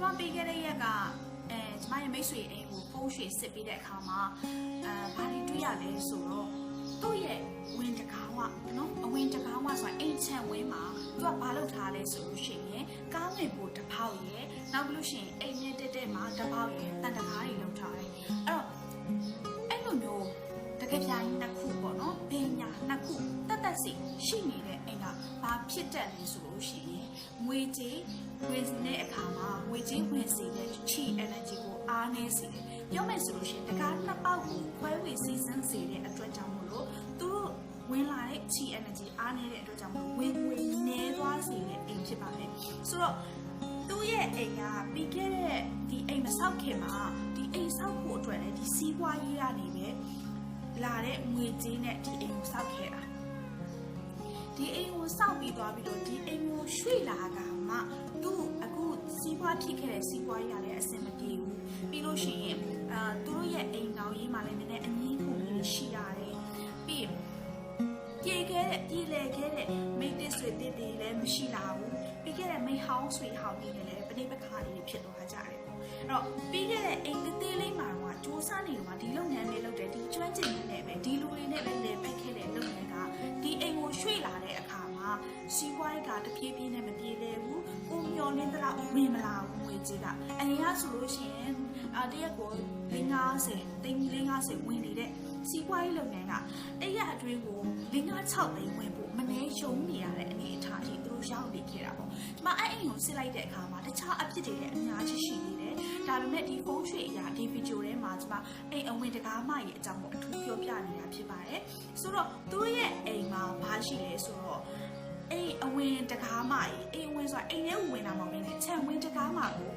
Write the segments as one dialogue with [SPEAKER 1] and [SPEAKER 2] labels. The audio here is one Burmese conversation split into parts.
[SPEAKER 1] ပြီးခဲ့တဲ့ရက်ကအဲကျမရဲ့မိတ်ဆွေအိမ်ကိုဖုန်းရွှေစစ်ပြီးတဲ့အခါမှာအဲဘာတွေတွေ့ရလဲဆိုတော့သူ့ရဲ့ဝင်တကားဝနော်အဝင်တကားဝဆိုတာအိမ်ချမ်းဝင်းမှာသူကဘာလုပ်ထားလဲဆိုလို့ရှိရင်ကားဝင်ဖို့တစ်ပေါက်ရယ်နောက်ပြီးလို့ရှိရင်အိမ်မြင့်တက်တက်မှာတစ်ပေါက်ရယ်တန်တကားတွေလုပ်ထားတယ်အဲ့တော့အဲ့လိုမျိုးတကယ်ပြိုင်နှစ်ခုပေါ့နော်ဘယ်ညာနှစ်ခုတက်တက်စီရှိနေတဲ့အိမ်ကဘာဖြစ်တတ်လဲဆိုလို့ရှိရင် ငွေကြေးဝင်တဲ့အခါမှာငွေကြေးဝင်စေတဲ့ chi energy ကိုအားနည်းစေတယ်ပြောမယ်ဆိုလို့ရှိရင်တကားနှစ်ပေါက်ကိုခွဲဝေစီစဉ်စေတဲ့အတွက်ကြောင့်မို့လို့သူတို့ဝင်လာတဲ့ chi energy အားနည်းတဲ့အတွက်ကြောင့်မို့ဝင်ငွေနည်းသွားစေတဲ့အိမ်ဖြစ်ပါတယ်ဆိုတော့သူ့ရဲ့အိမ်ကပြီးခဲ့တဲ့ဒီအိမ်မဆောက်ခင်မှာဒီအိမ်ဆောက်ဖို့အတွက်လည်းဒီစီးပွားရေးကနေပဲလာတဲ့ငွေကြေးနဲ့ဒီအိမ်ကိုဆောက်ခဲ့တာ ဒီအိမ်ကိုဆောက်ပြီးသွားပြီးတော့ဒီအိမ်ကိုရွှေ့လာကမှသူ့အခုစီးပွားဖြစ်ခဲ့တဲ့စီးပွားရေးကလည်းအဆင်မပြေဘူးပြီးလို့ရှိရင်အာသူတို့ရဲ့အိမ်တော်ရေးမှာလည်းနည်းနည်းအငြင်းခုန်လေးရှိရတယ်ပြီးရင်ပြေခဲ့တဲ့ပြေလေခဲ့တဲ့မိတ်တစ်ဆွေတစ်တွေလည်းမရှိလာဘူးပြီးခဲ့တဲ့မိတ်ဟောင်းဆွေဟောင်းတွေလည်းပဋိပက္ခတွေဖြစ်သွားကြတယ်ပေါ့အဲ့တော့ပြီးခဲ့တဲ့အိမ်သေးသေးလေးမှာတော့စူးစမ်းနေတော့ဒီလုပ်ငန်းလေးလုပ်တယ်ဒီကျွမ်းကျင်နေနဲ့ပဲဒီလူတွေနဲ့ပဲလေပတ်ခဲ့တဲ့လုပ်ငန်း ကဒီအိမ်ကိုရွှေ့လာတဲ့အခါမှာစီးပွားရေးကတပြေးပြေးနဲ့မပြေလဲဘူးကိုမျောနေတာဝင်မလာဘူးငွေကြေးကအရင်ကဆိုလို့ရှိရင်အတရက်ကို50တိန်း50ဝင်နေတဲ့ စီးပွားရေးလုပ်ငန်းကတရက်အတွင်းကို56သိန်းဝင်ဖို့မနှဲရှုံးနေရတဲ့အနေအထားကြီးသူတို့ရောက်နေခဲ့တာပေါ့ဒီမှာအဲ့အိမ်ကိုစစ်လိုက်တဲ့အခါမှာတခြားအဖြစ်တွေလည်းအများကြီးရှိနေတယ်ဒါပေမဲ့ဒီဖုန်းရွှေအရာဒီဗီဒီယိုထဲမှာဒီမှာအိမ်အဝင်တကားမရဲ့အကြောင်းကိုအထူးပြောပြနေတာဖြစ်ပါတယ်ဆိုတော့သူတို့ရဲ့အိမ်မှာဘာရှိလဲဆိုတော့ အိမ်အဝင်တကားမကြီးအိမ်အဝင်ဆိုတာအိမ်ထဲဝင်တာမဟုတ်ဘဲနဲ့ခြံဝင်တကားမကို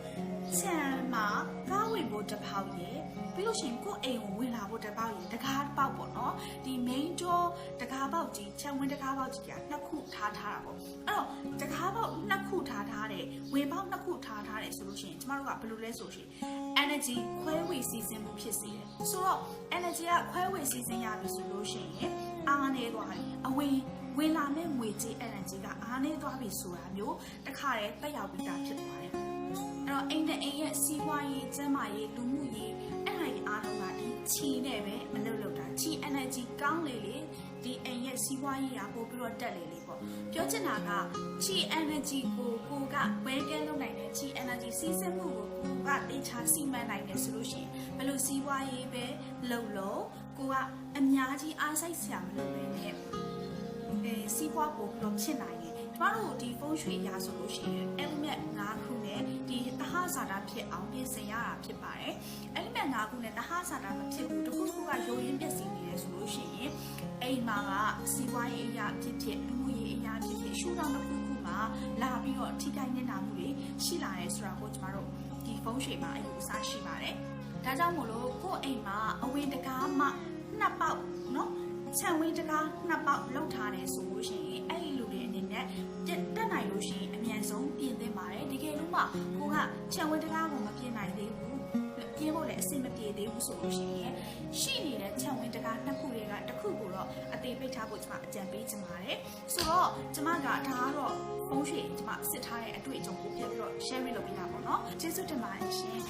[SPEAKER 1] ခြံမှာကားဝင်ဖို့တစ်ပေါက်ရယ်ပြီးလို့ရှိရင်ကိုယ့်အိမ်ကိုဝင်လာဖို့တစ်ပေါက်ရယ်တကားတစ်ပေါက်ပေါ့နော်ဒီ main door တကားပေါက်ကြီးခြံဝင်တကားပေါက်ကြီးကနှစ်ခုထားထားတာပေါ့အဲ့တော့တကားပေါက်နှစ်ခုထားထားတယ်ဝင်ပေါက်နှစ်ခုထားထားတယ်ဆိုလို့ရှိရင်ကျမတို့ကဘယ်လိုလဲဆိုရှင် energy ခွဲဝေစီစဉ်မှုဖြစ်စေတယ်ဆိုတော့ energy ကခွဲဝေစီစဉ်ရပြီဆိုလို့ရှိရင်အားနေသွားတယ်အဝင် ဝင်လာတဲ့ငွေကြေး energy ကအားနေသွားပြီဆိုတာမျိုးတခါတည်းတက်ရောက်ပြီးသားဖြစ်သွားတယ်အဲ့တော့အိမ်နဲ့အိမ်ရဲ့စီးပွားရေးကျန်းမာရေးလူမှုရေးအဲ့ဒါကြီးအားလုံးကဒီချီနဲ့ပဲမလုပ်လို့တာချီ energy ကောင်းလေလေဒီအိမ်ရဲ့စီးပွားရေးရာပို့ပြီးတော့တက်လေလေပေါ့ပြောချင်တာကချီ energy ကိုကိုကဝဲကဲလုပ်နိုင်တယ်ချီ energy စီးစင်းမှုကိုကိုကတေချာစီမံနိုင်တယ်ဆိုလို့ရှိရင်ဘယ်လိုစီးပွားရေးပဲလုပ်လို့ကိုကအများကြီးအားစိတ်ဆရာမလုပ်ပဲနဲ့ အဲစီးပွားပို့ပြီးတော့ဖြစ်နိုင်တယ်။ကျမတို့ဒီဖုန်းရွှေရာဆိုလို့ရှိရင် element 5ခုနဲ့ဒီတဟဇာတာဖြစ်အောင်ပြင်ဆင်ရတာဖြစ်ပါတယ်။ element 5ခုနဲ့တဟဇာတာမဖြစ်ဘူးတစ်ခုခုကရိုးရင်းပြည့်စည်နေတယ်ဆိုလို့ရှိရင်အိမ်မှာကစီးပွားရေးအရာဖြစ်ဖြစ်လူမှုရေးအရာဖြစ်ဖြစ်ရှုထောင့်တစ်ခုခုမှာလာပြီးတော့ထိခိုက်နေတာမှုတွေရှိလာတယ်ဆိုတာကိုကျမတို့ဒီဖုန်းရွှေမှာအယူအဆရှိပါတယ်။ဒါကြောင့်မို့လို့ကိုယ့်အိမ်မှာအဝင်တကားမှနှစ်ပေါက်နော် ခြံဝင်းတကားနှစ်ပေါက်လောက်ထားတယ်ဆိုလို့ရှိရင်အဲ့ဒီလူတွေအနေနဲ့တက်တက်နိုင်လို့ရှိရင်အမြန်ဆုံးပြင်သင့်ပါတယ်တကယ်လို့မှကိုကခြံဝင်းတကားကိုမပြင်နိုင်သေးဘူးပြင်ဖို့လည်းအဆင်မပြေသေးဘူးဆိုလို့ရှိရင်ရှိနေတဲ့ခြံဝင်းတကားနှစ်ခုတွေကတစ်ခုကိုတော့အသေးပိတ်ထားဖို့ကျွန်မအကြံပေးချင်ပါတယ်ဆိုတော့ကျွန်မကဒါကတော့ဖုန်းရှိကျွန်မစစ်ထားတဲ့အတွေ့အကြုံကိုပြပြီးတော့ share လုပ်ပေးတာပေါ့နော်ကျေးဇူးတင်ပါတယ်ရှင်